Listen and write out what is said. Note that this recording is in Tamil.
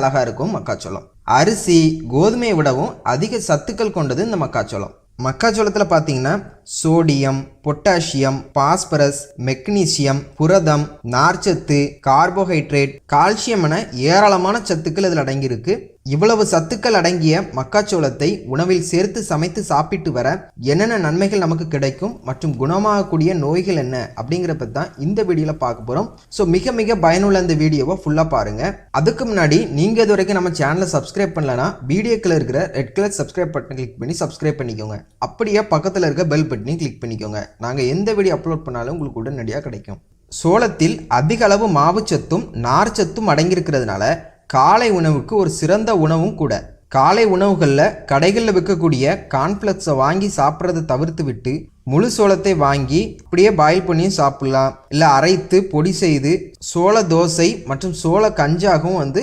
அழகாக இருக்கும் மக்காச்சோளம். அரிசி கோதுமையை விடவும் அதிக சத்துக்கள் கொண்டது இந்த மக்காச்சோளம். மக்காச்சோளத்தில் பார்த்தீங்கன்னா சோடியம் பொட்டாசியம் பாஸ்பரஸ் மெக்னீசியம் புரதம் நார்ச்சத்து கார்போஹைட்ரேட் கால்சியம் என ஏராளமான சத்துக்கள் இதில் அடங்கியிருக்கு. இவ்வளவு சத்துக்கள் அடங்கிய மக்காச்சோளத்தை உணவில் சேர்த்து சமைத்து சாப்பிட்டு வர என்னென்ன நன்மைகள் நமக்கு கிடைக்கும் மற்றும் குணமாகக்கூடிய நோய்கள் என்ன அப்படிங்கிறப்ப தான் இந்த வீடியோவில் பார்க்க போகிறோம் ஸோ மிக மிக பயனுள்ள இந்த வீடியோவை ஃபுல்லாக பாருங்கள் அதுக்கு முன்னாடி நீங்கள் இது வரைக்கும் நம்ம சேனலை சப்ஸ்கிரைப் பண்ணலன்னா வீடியோக்கில் இருக்கிற red colour subscribe button click பண்ணி சப்ஸ்கிரைப் பண்ணிக்கோங்க. அப்படியே பக்கத்தில் இருக்க பெல் பட்டனையும் கிளிக் பண்ணிக்கோங்க. நாங்கள் எந்த வீடியோ அப்லோட் பண்ணாலும் உங்களுக்கு உடனடியாக கிடைக்கும். சோளத்தில் அதிக அளவு மாவுச்சத்தும் நார்ச்சத்தும் அடங்கியிருக்கிறதுனால காலை உணவுக்கு ஒரு சிறந்த உணவும் கூட. காலை உணவுகளில் கடைகளில் விற்கக்கூடிய கான்ஃப்ளெக்ஸை வாங்கி சாப்பிட்றதை தவிர்த்து விட்டு முழு சோளத்தை வாங்கி அப்படியே பாயில் பண்ணியும் சாப்பிட்லாம். இல்லை அரைத்து பொடி செய்து சோள தோசை மற்றும் சோள கஞ்சாகவும் வந்து